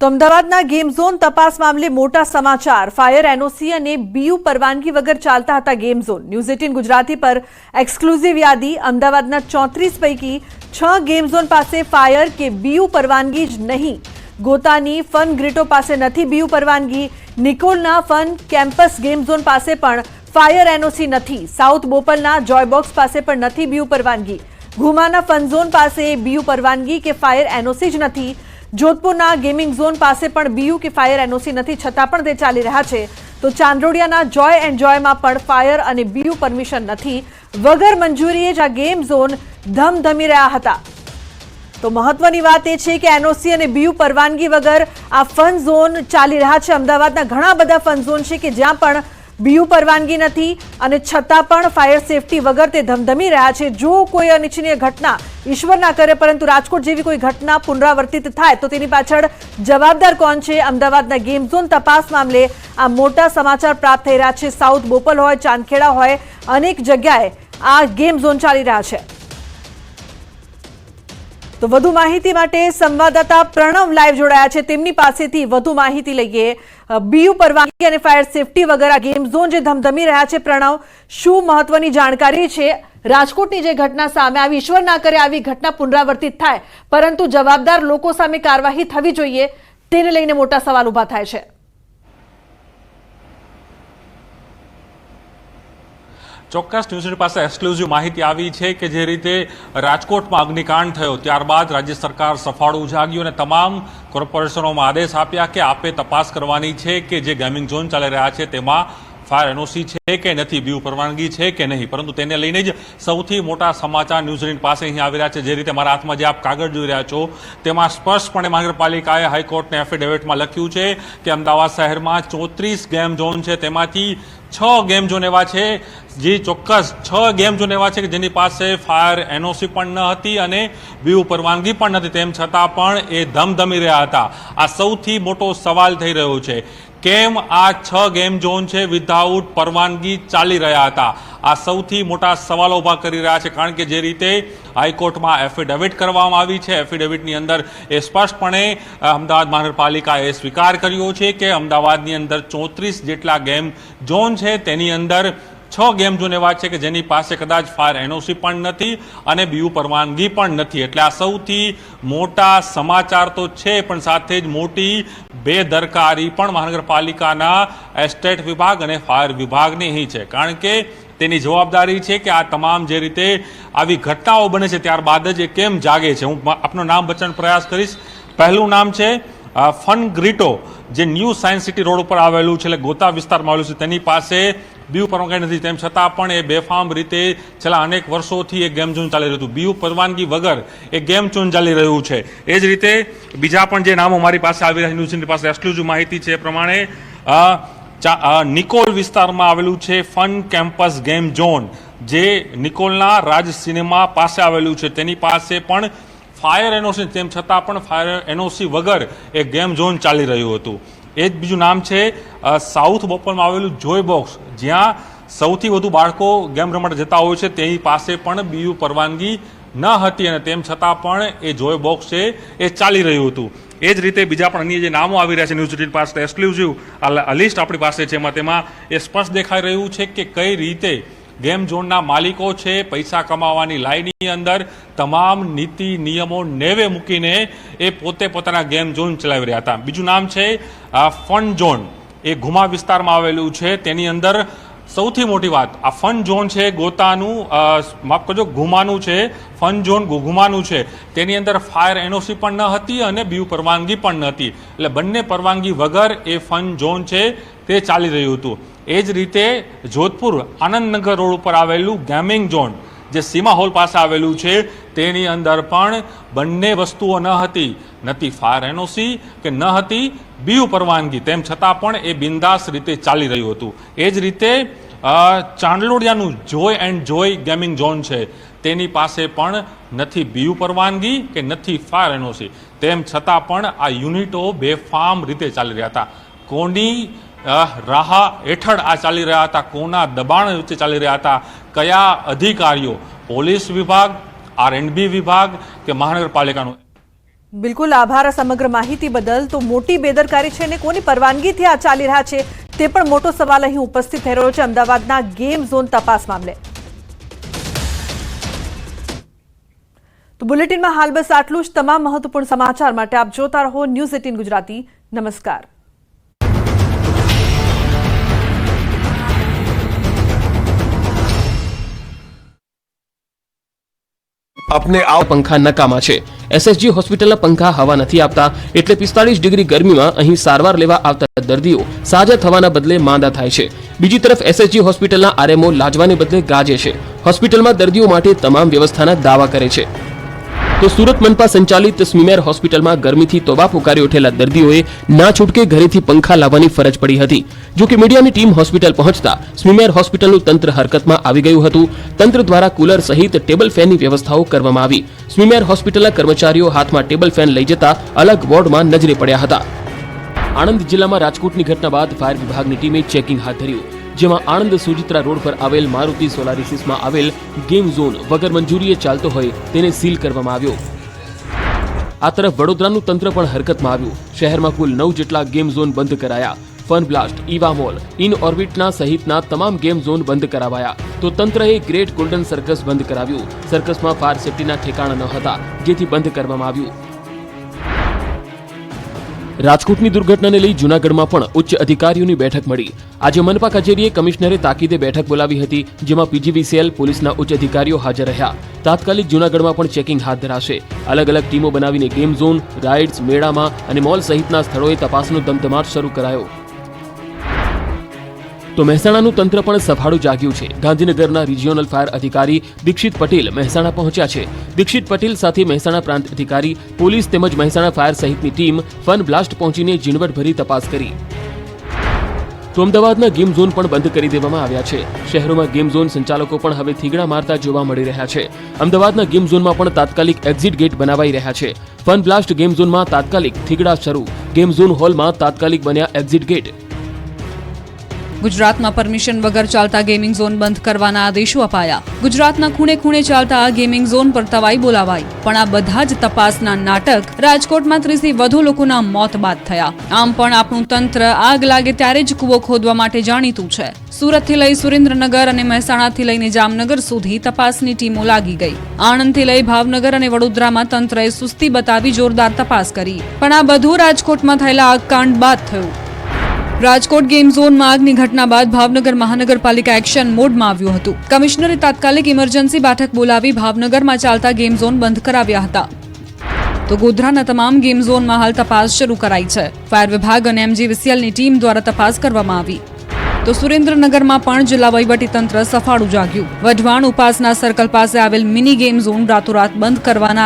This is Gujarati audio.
તો અમદાવાદના ગેમ ઝોન તપાસ મામલે મોટા સમાચાર. ફાયર એનઓસી અને બીયુ પરવાનગી વગર ચાલતા હતા game zone. News eighteen Gujarati પર એક્સક્લુઝિવ યાદી. અમદાવાદના ચોત્રીસ પૈકી છ ગેમ ઝોન પાસે ફાયર કે બીયુ પરવાનગી જ નહીં. ગોતાની ફન ગ્રીટો પાસે નથી બીયુ પરવાનગી. નિકોલના ફન કેમ્પસ ગેમ ઝોન પાસે પણ ફાયર એનઓસી નથી. સાઉથ બોપલના જોયબોક્સ પાસે પણ નથી બીયુ પરવાનગી. ઘુમાના ફન ઝોન પાસે બીયુ પરવાનગી કે ફાયર એનઓસી જ નથી. જોધપુરના ગેમિંગ ઝોન પાસે પણ બીયુ કે ફાયર એનઓસી નથી, છતાં પણ તે ચાલી રહ્યા છે. તો ચાંદોડિયાના જોય એન્ડ જોયમાં પણ ફાયર અને બીયુ પરમિશન નથી. વગર મંજૂરીએ જ આ ગેમ ઝોન ધમધમી રહ્યા હતા. તો મહત્વની વાત એ છે કે એનઓસી અને બીયુ પરવાનગી વગર આ ફન ઝોન ચાલી રહ્યા છે. અમદાવાદના ઘણા બધા ફન ઝોન છે કે જ્યાં પણ બીયુ પરવાનગી નથી અને છતાં પણ ફાયર સેફટી વગર તે ધમધમી રહ્યા છે. જો કોઈ અનિચ્છનીય ઘટના ઈશ્વર ના કરે પરંતુ રાજકોટ જેવી કોઈ ઘટના પુનરાવર્તિત થાય તો તેની પાછળ જવાબદાર કોણ છે? અમદાવાદના ગેમ ઝોન તપાસ મામલે આ મોટા સમાચાર પ્રાપ્ત થઈ રહ્યા છે. સાઉથ બોપલ હોય, ચાંદખેડા હોય, અનેક જગ્યાએ આ ગેમ ઝોન ચાલી રહ્યા છે. તો વધુ માહિતી માટે સંવાદદાતા પ્રણવ લાઈવ જોડાયા છે. તેમની પાસેથી વધુ માહિતી લઈએ. બીયુ પરવાનગી અને ફાયર સેફટી વગેરે ગેમ ઝોન જે ધમધમી રહ્યા છે. પ્રણવ, શું મહત્વની જાણકારી છે? રાજકોટની જે ઘટના સામે આવી, ઈશ્વર ના કરે આવી ઘટના પુનરાવર્તિત થાય, પરંતુ જવાબદાર લોકો સામે કાર્યવાહી થવી જોઈએ. તેને લઈને મોટા સવાલ ઊભા થાય છે. ચોક્કસ ન્યૂઝની પાસે એક્સક્લુઝિવ માહિતી આવી છે કે જે રીતે રાજકોટમાં અગ્નિકાંડ થયો. ત્યારબાદ રાજ્ય સરકાર સફાળું ઉજાગ્યું અને તમામ કોર્પોરેશનોમાં આદેશ આપ્યા કે આપે તપાસ કરવાની છે કે જે ગેમિંગ ઝોન ચાલી રહ્યા છે તેમાં ફાયર એનઓસી છે કે નથી, બીયુ પરવાનગી છે કે નહીં? પરંતુ તેને લઈને જ સૌથી મોટા સમાચાર ન્યૂઝલેન્ડ પાસે અહીં આવી રહ્યા છે. જે રીતે મારા હાથમાં જે આપ કાગળ જોઈ રહ્યા છો, તેમાં સ્પષ્ટપણે મહાનગરપાલિકાએ હાઈકોર્ટને એફિડેવિટમાં લખ્યું છે કે અમદાવાદ શહેરમાં ચોત્રીસ ગેમ ઝોન છે. તેમાંથી છ ગેમ ઝોન એવા છે. જે ચોક્કસ છ ગેમ ઝોન એવા છે કે જેની પાસે ફાયર એનઓસી પણ ન હતી અને વ્યૂ પરવાનગી પણ નથી. તેમ છતાં પણ એ ધમધમી રહ્યા હતા. આ સૌથી મોટો સવાલ થઈ રહ્યો છે. કેમ આ છ ગેમ ઝોન છે વિધાઉટ પરવાનગી ચાલી રહ્યા હતા? આ સૌથી મોટા સવાલો ઊભા કરી રહ્યા છે, કારણ કે જે રીતે હાઈકોર્ટમાં એફિડેવિટ કરવામાં આવી છે એફિડેવિટની અંદર એ સ્પષ્ટપણે અમદાવાદ મહાનગરપાલિકાએ સ્વીકાર કર્યો છે કે અમદાવાદની અંદર ચોત્રીસ જેટલા ગેમ ઝોન છે, તેની અંદર છ ગેમ ઝોન એવા છે કે જેની પાસે કદાચ ફાયર એનઓસી પણ નથી અને બીયુ પરવાનગી પણ નથી. એટલે આ સૌથી મોટા સમાચાર તો છે, પણ સાથે જ મોટી બેદરકારી પણ મહાનગરપાલિકાના એસ્ટેટ વિભાગ અને ફાયર વિભાગની અહીં છે. કારણ કે તેની જવાબદારી છે કે આ તમામ જે રીતે આવી ઘટનાઓ બને છે, ત્યારબાદ જ એ કેમ જાગે છે. હું આપનું નામ બચવાનો પ્રયાસ કરીશ. પહેલું નામ છે ફન ગ્રીટો જે ન્યૂ સાયન્સ સિટી રોડ ઉપર આવેલું છે, એટલે ગોતા વિસ્તારમાં આવેલું છે, તેની પાસે બીયુ પરવાનગી નથી. તેમ છતાં પણ એ બેફામ રીતે છેલ્લા અનેક વર્ષોથી એ ગેમ ઝોન ચાલી રહ્યું હતું. બીયુ પરવાનગી વગર એ ગેમ ઝોન ચાલી રહ્યું છે. એ જ રીતે બીજા પણ જે નામો મારી પાસે આવી રહ્યા ન્યૂઝની પાસે એક્સક્લુઝિવ માહિતી છે. એ પ્રમાણે નિકોલ વિસ્તારમાં આવેલું છે ફન કેમ્પસ ગેમ ઝોન, જે નિકોલના રાજ સિનેમા પાસે આવેલું છે. તેની પાસે પણ ફાયર એનઓસી તેમ છતાં પણ ફાયર એનઓસી વગર એ ગેમ ઝોન ચાલી રહ્યું હતું. એ જ બીજું નામ છે સાઉથ બોપલમાં આવેલું જોય બોક્સ. જ્યાં સૌથી વધુ બાળકો ગેમ રમવા જતા હોય છે, તેની પાસે પણ બીયુ પરવાનગી ન હતી અને તેમ છતાં પણ એ જોય બોક્સ છે, એ ચાલી રહ્યું હતું. એ જ રીતે બીજા પણ અન્ય જે નામો આવી રહ્યા છે, ન્યૂઝ એટીન પાસે એક્સક્લુઝિવ આ લિસ્ટ આપણી પાસે છે, એમાં તેમાં એ સ્પષ્ટ દેખાઈ રહ્યું છે કે કઈ રીતે ગેમ ઝોનના માલિકો છે. પૈસા કમાવાની લાઈનની અંદર તમામ નીતિ નિયમો નેવે મૂકીને એ પોતે પોતાના ગેમ ઝોન ચલાવી રહ્યા હતા. બીજું નામ છે ફન ઝોન. એ ઘુમા વિસ્તારમાં આવેલું છે. તેની અંદર સૌથી મોટી વાત, આ ફન ઝોન છે, ગોતાનું માફ કરજો, ઘુમાનું છે. ફન ઝોન ઘુમાનું છે. તેની અંદર ફાયર એનઓસી પણ ન હતી અને બીવ પરવાનગી પણ ન હતી. એટલે બંને પરવાનગી વગર એ ફન ઝોન છે, તે ચાલી રહ્યું હતું. એ જ રીતે જોધપુર આનંદનગર રોડ ઉપર આવેલું ગેમિંગ ઝોન જે સીમા હોલ પાસે આવેલું છે, તેની અંદર પણ બંને વસ્તુઓ ન હતી. નથી ફાયર એનઓસી કે ન હતી બીયુ પરવાનગી, તેમ છતાં પણ એ બિંદાસ રીતે ચાલી રહ્યું હતું. એ જ રીતે ચાંદલોડિયાનું joy and joy gaming zone છે. તેની પાસે પણ નથી બીયુ પરવાનગી કે નથી ફાયર એનઓસી તેમ છતાં પણ આ યુનિટો બેફામ રીતે ચાલી રહ્યા હતા. કોની રાહ હેઠળ આ ચાલી રહ્યા હતા, કોના દબાણ વચ્ચે ચાલી રહ્યા હતા, કયા અધિકારીઓ? પોલીસ વિભાગ આર એન્ડ બી વિભાગ કે મહાનગરપાલિકાનું? બિલકુલ આભાર સમગ્ર માહિતી બદલ. તો મોટી બેદરકારી છે અને કોની પરવાનગીથી આ ચાલી રહ્યા છે તે પણ મોટો સવાલ અહીં ઉપસ્થિત થઈ રહ્યો છે અમદાવાદના ગેમ ઝોન તપાસ મામલે. તો બુલેટિનમાં હાલ બસ આટલું જ. તમામ મહત્વપૂર્ણ સમાચાર માટે આપ જોતા રહો ન્યૂઝ એટીન ગુજરાતી. નમસ્કાર. આપને આ પંખા નકામા છે. એસએસજી હોસ્પિટલના પંખા હવા નથી આપતા, એટલે પિસ્તાળીસ ડિગ્રી ગરમીમાં અહીં સારવાર લેવા આવતા દર્દીઓ સાજા થવાના બદલે માંદા થાય છે. બીજી તરફ એસએસજી હોસ્પિટલના આરએમઓ લાજવાને બદલે ગાજે છે. હોસ્પિટલમાં દર્દીઓ માટે તમામ વ્યવસ્થાના દાવા કરે છે. તો સુરત મનપા સંચાલિત સ્મીમેર હોસ્પિટલમાં ગરમીથી તોબા પુકારી ઉઠેલા દર્દીઓએ ના છૂટકે ઘરેથી પંખા લાવવાની ફરજ પડી હતી. જો કે મીડિયાની ટીમ હોસ્પિટલ પહોંચતા સ્મીમેર હોસ્પિટલનું તંત્ર હરકતમાં આવી ગયું હતું. તંત્ર દ્વારા કુલર સહિત ટેબલ ફેનની વ્યવસ્થાઓ કરવામાં આવી. સ્મીમેર હોસ્પિટલના કર્મચારીઓ હાથમાં ટેબલ ફેન લઈ જતા અલગ વોર્ડમાં નજરે પડ્યા હતા. આણંદ જિલ્લામાં રાજકોટની ઘટના બાદ ફાયર વિભાગની ટીમે ચેકિંગ હાથ ધર્યું. જેમાં આણંદ સુજિત્રા રોડ પર આવેલ મારુતિ સોલારિસિસમાં આવેલ ગેમ ઝોન વગર મંજૂરીએ ચાલતો હોય તેને સીલ કરવામાં આવ્યો. આ તરફ વડોદરાનું તંત્ર પણ હરકતમાં આવ્યું. શહેરમાં કુલ નવ જેટલા ગેમ ઝોન બંધ કરાયા. ફન બ્લાસ્ટ ઇવા મોલ ઇન ઓર્બિટના સહિતના તમામ ગેમ ઝોન બંધ કરાવાયા. તો તંત્રએ ગ્રેટ ગોલ્ડન સર્કસ બંધ કરાવ્યું. સર્કસમાં ફાયર સેફટીના ઠેકાણા ન હતા, જેથી બંધ કરવામાં આવ્યું. રાજકોટની દુર્ઘટનાને લઈ જૂનાગઢમાં પણ ઉચ્ચ અધિકારીઓની બેઠક મળી. આજે મનપા કચેરીએ કમિશનરે તાકીદે બેઠક બોલાવી હતી, જેમાં પીજીવીસીએલ પોલીસના ઉચ્ચ અધિકારીઓ હાજર રહ્યા. તાત્કાલિક જૂનાગઢમાં પણ ચેકિંગ હાથ ધરાશે. અલગ અલગ ટીમો બનાવીને ગેમ ઝોન, રાઇડ્સ, મેળામાં અને મોલ સહિતના સ્થળોએ તપાસનો ધમધમાટ શરૂ કરાયો. તો મહેસાણાનું તંત્ર પણ સફાળું જાગ્યું છે. ગાંધીનગરના રિજિયોનલ ફાયર અધિકારી દીક્ષિત પટેલ મહેસાણા પહોંચ્યા છે. દીક્ષિત પટેલ સાથે મહેસાણા પ્રાંત અધિકારી, પોલીસ તેમજ મહેસાણા ફાયર સહિતની ટીમ ફન બ્લાસ્ટ પહોંચીને ઝીણવટભરી તપાસ કરી. તો અમદાવાદના ગેમ ઝોન પણ બંધ કરી દેવામાં આવ્યા છે. શહેરોમાં ગેમ ઝોન સંચાલકો પણ હવે થીગડા મારતા જોવા મળી રહ્યા છે. અમદાવાદના ગેમ ઝોનમાં પણ તાત્કાલિક એક્ઝિટ ગેટ બનાવાઈ રહ્યા છે. ફન બ્લાસ્ટ ગેમ ઝોનમાં તાત્કાલિક થીગડા શરૂ. ગેમ ઝોન હોલમાં તાત્કાલિક બન્યા એક્ઝિટ ગેટ ગુજરાતમાં પરમિશન વગર ચાલતા ગેમિંગ ઝોન બંધ કરવાના આદેશો અપાયા. ગુજરાતના ખૂણે ખૂણે ચાલતા આ ગેમિંગ ઝોન પર તવાઈ બોલાવાઈ. પણ આ બધા જ તપાસના નાટક રાજકોટમાં ત્રીસથી વધુ લોકોના મોત બાદ થયા. આમ પણ આપણું તંત્ર આગ લાગે ત્યારે જ કૂવો ખોદવા માટે જાણીતું છે. સુરતથી લઈ સુરેન્દ્રનગર અને મહેસાણાથી લઈને જામનગર સુધી તપાસની ટીમો લાગી ગઈ. આણંદથી લઈ ભાવનગર અને વડોદરામાં તંત્રએ સુસ્તી બતાવી જોરદાર તપાસ કરી. પણ આ બધું રાજકોટમાં થયેલા આગકાંડ બાદ થયું. રાજકોટ ગેમ ઝોન આગની ઘટના બાદ ભાવનગર મહાનગરપાલિકા એક્શન મોડમાં આવ્યું હતું. કમિશનરે તાત્કાલિક ઇમરજન્સી બેઠક બોલાવી ભાવનગરમાં ચાલતા ગેમ ઝોન બંધ કરાવ્યા હતા. તો ગોધરાના તમામ ગેમ ઝોનમાં હાલ તપાસ શરૂ કરાઈ છે. ફાયર વિભાગ અને એમજીવીસીએલની ટીમ દ્વારા તપાસ કરવામાં આવી. તો સુરેન્દ્રનગરમાં પણ જિલ્લા તંત્ર સફાળું જાગ્યું. વઢવાણ ઉપાસના સર્કલ પાસે આવેલ મિની ગેમ ઝોન રાતોરાત બંધ કરવાના